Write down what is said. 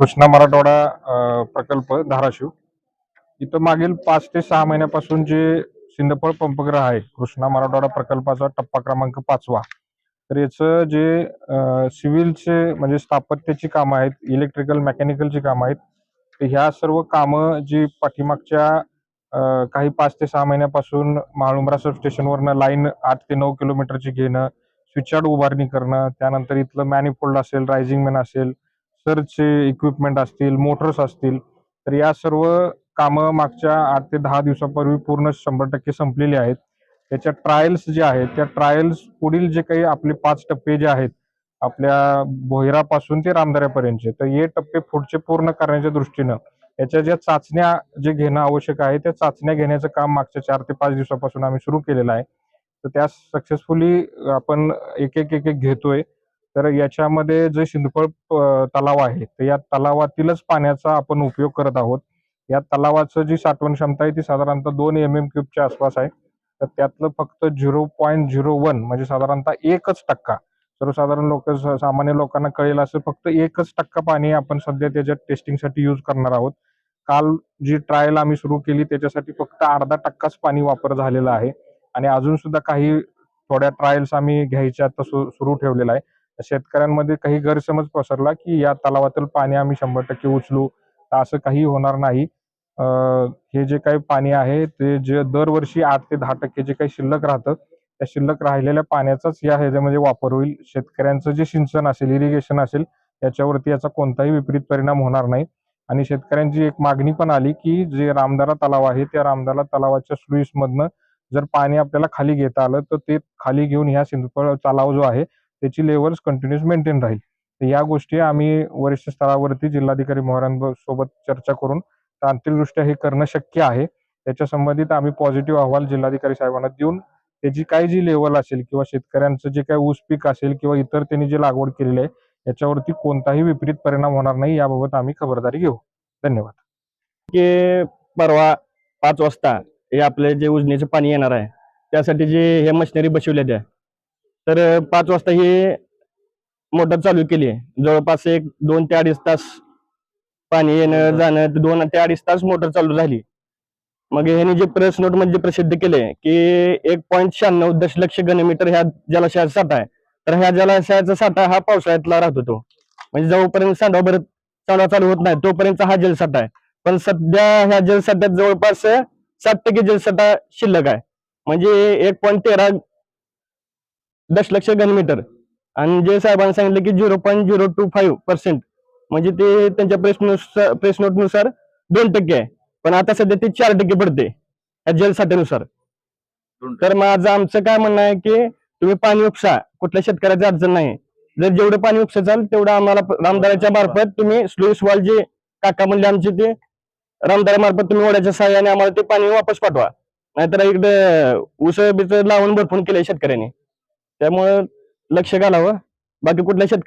कृष्णा मराठवाडा प्रकल्प धाराशिव. इथं मागील पाच ते सहा महिन्यापासून जे सिंदफळ पंपग्रह आहे कृष्णा मराठवाडा प्रकल्पाचा टप्पा क्रमांक पाचवा. तर याचं जे सिव्हिलचे म्हणजे स्थापत्याची कामं आहेत इलेक्ट्रिकल मेकॅनिकलची कामं आहेत तर ह्या सर्व कामं जी पाठीमागच्या काही पाच ते सहा महिन्यापासून माळुंबरा सबस्टेशनवरनं लाईन आठ ते नऊ किलोमीटरची घेणं स्विचआर्ड उभारणी करणं त्यानंतर इथलं मॅनिफोल्ड असेल रायझिंग मॅन असेल सर्चचे इक्विपमेंट असतील मोटर्स असतील तर या सर्व कामं मागच्या आठ ते दहा दिवसापूर्वी पूर्ण शंभर टक्के संपलेली आहेत. त्याच्या ट्रायल्स जे आहेत त्या ट्रायल्स पुढील जे काही आपले पाच टप्पे जे आहेत आपल्या भोयरापासून ते रामदऱ्यापर्यंतचे तर हे टप्पे पुढचे पूर्ण करण्याच्या दृष्टीनं याच्या ज्या चाचण्या जे घेणं आवश्यक आहे त्या चाचण्या घेण्याचं काम मागच्या चार ते पाच दिवसापासून आम्ही सुरू केलेलं आहे. तर त्या सक्सेसफुली आपण एक एक एक एक घेतोय. तर याच्यामध्ये जे शिंदफळ तलाव आहे तर या तलावातीलच पाण्याचा आपण उपयोग करत आहोत. या तलावाचं जी साठवण क्षमता आहे ती साधारणतः दोन एम एम क्यूबच्या आसपास आहे. तर त्यातलं फक्त झिरो पॉईंट झिरो वन म्हणजे साधारणतः एकच टक्का. सर्वसाधारण लोक स- सामान्य लोकांना कळेल असं फक्त एकच टक्का पाणी आपण सध्या त्याच्या टेस्टिंगसाठी यूज करणार आहोत. काल जी ट्रायल आम्ही सुरू केली त्याच्यासाठी फक्त अर्धा टक्काच पाणी वापर झालेला आहे. आणि अजून सुद्धा काही थोड्या ट्रायल्स आम्ही घ्यायच्या आता सु- सुरू ठेवलेला आहे. शेतकऱ्यांमध्ये काही गैरसमज पसरला की या तलावातील पाणी आम्ही शंभर टक्के उचलू तर असं काही होणार नाही. हे जे काही पाणी आहे ते जे दरवर्षी आठ ते दहा टक्के जे काही शिल्लक राहतं त्या शिल्लक राहिलेल्या पाण्याचाच या ह्याच्यामध्ये वापर होईल. शेतकऱ्यांचं जे सिंचन असेल इरिगेशन असेल याच्यावरती याचा कोणताही विपरीत परिणाम होणार नाही. आणि शेतकऱ्यांची एक मागणी पण आली की जे रामदारा तलाव आहे त्या रामदारा तलावाच्या स्लुईसमधनं जर पाणी आपल्याला खाली घेता आलं तर ते खाली घेऊन ह्या सिंधुफळ तलाव जो आहे त्याची लेवल्स कंटिन्युअस मेंटेन राहील. तर या गोष्टी आम्ही वरिष्ठ स्तरावरती जिल्हाधिकारी मोहरांसोबत चर्चा करून तांत्रिकदृष्ट्या हे करणं शक्य आहे. त्याच्या संबंधित आम्ही पॉझिटिव्ह अहवाल जिल्हाधिकारी साहेबांना देऊन त्याची काय जी लेवल असेल किंवा शेतकऱ्यांचं जे काही ऊस पीक असेल किंवा इतर त्यांनी जे लागवड केलेली आहे याच्यावरती कोणताही विपरीत परिणाम होणार नाही याबाबत आम्ही खबरदारी घेऊ. धन्यवाद. की परवा पाच वाजता हे आपले जे उजनीचं पाणी येणार आहे त्यासाठी जे हे मशिनरी बसवल्या त्या तर पाच वाजता ही मोटर चालू केली आहे. जवळपास एक दोन ते अडीच तास पाणी येणं जाणं दोन ते अडीच तास मोटर चालू झाली. मग ह्याने जे प्रेस नोटमध्ये प्रसिद्ध केले की एक पॉईंट शहाण्णव दशलक्ष घनमीटर ह्या जलाशयाचा साठा आहे. तर ह्या जलाशयाचा साठा हा पावसाळ्यातला राहतो तो. म्हणजे जोपर्यंत सांडवा भरत सांडवा चालू होत नाही तोपर्यंत हा जलसाठा आहे. पण सध्या ह्या जलसाठ्यात जवळपास साठ टक्के जलसाठा शिल्लक आहे. म्हणजे एक पॉईंट तेरा दशलक्ष घनमीटर आणि जे साहेबांनी सांगितलं की zero point zero two five percent म्हणजे ते त्यांच्या प्रेस प्रेस नोटनुसार दोन टक्के आहे. पण आता सध्या ते चार टक्के पडते या जलसाठ्यानुसार तर माझं आमचं काय म्हणणं आहे की तुम्ही पाणी उपसा. कुठल्या शेतकऱ्याची अडचण नाही. जर जेवढं पाणी उपसाल तेवढं आम्हाला रामदाराच्या मार्फत तुम्ही स्लुईस वॉल जे काका म्हणले आमचे ते रामदारा मार्फत तुम्ही ओढ्याच्या सहाय्याने आम्हाला ते पाणी वापस पाठवा. नाहीतर इकडे ऊस बीस लावून भरपूर केलंय शेतकऱ्यांनी. त्यामुळं लक्ष घालावं. बाकी कुठल्या शेतकऱ्या